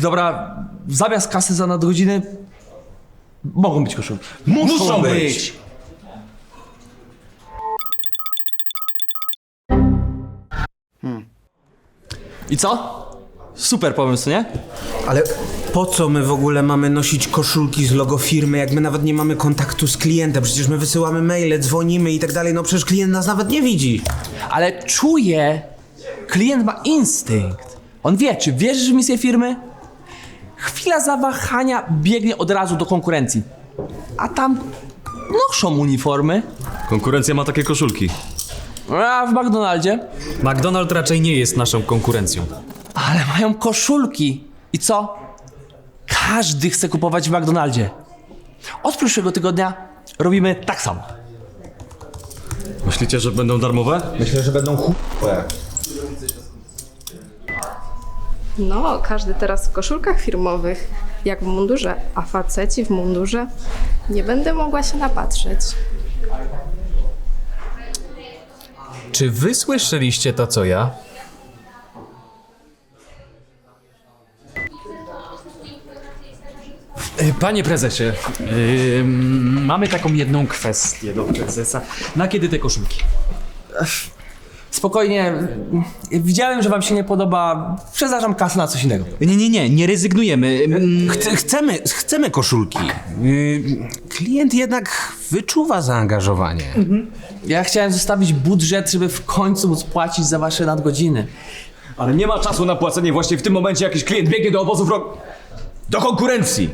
Dobra, zamiast kasy za nadgodziny mogą być koszulki. Muszą być! I co? Super pomysł, nie? Ale po co my w ogóle mamy nosić koszulki z logo firmy, jak my nawet nie mamy kontaktu z klientem? Przecież my wysyłamy maile, dzwonimy i tak dalej, no przecież klient nas nawet nie widzi. Ale czuję, klient ma instynkt. On wie, czy wierzysz w misję firmy? Chwila zawahania biegnie od razu do konkurencji. A tam noszą uniformy. Konkurencja ma takie koszulki. A w McDonaldzie? McDonald raczej nie jest naszą konkurencją. Ale mają koszulki. I co? Każdy chce kupować w McDonaldzie. Od przyszłego tygodnia robimy tak samo. Myślicie, że będą darmowe? Myślę, że będą chu... No, każdy teraz w koszulkach firmowych, jak w mundurze, a faceci w mundurze. Nie będę mogła się napatrzeć. Czy wy słyszeliście to, co ja? E, Panie prezesie, yy, mamy taką jedną kwestię do prezesa. Na kiedy te koszulki? Spokojnie. Widziałem, że wam się nie podoba. Przeznaczam kasę na coś innego. Nie, nie, nie, nie rezygnujemy. Mm, Chce, chcemy, chcemy koszulki. Yy, klient jednak wyczuwa zaangażowanie. Ja chciałem zostawić budżet, żeby w końcu móc płacić za wasze nadgodziny. Ale nie ma czasu na płacenie właśnie w tym momencie jakiś klient biegnie do obozu wrog... Do konkurencji!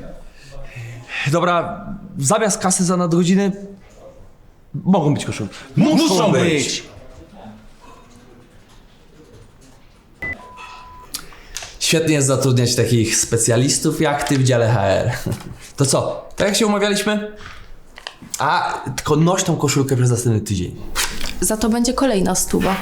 Dobra, zamiast kasy za nadgodziny mogą być koszulki. Muszą być! Świetnie jest zatrudniać takich specjalistów jak ty w dziale HR. To co? Tak jak się umawialiśmy? A, tylko noś tą koszulkę przez następny tydzień. Za to będzie kolejna stuwa.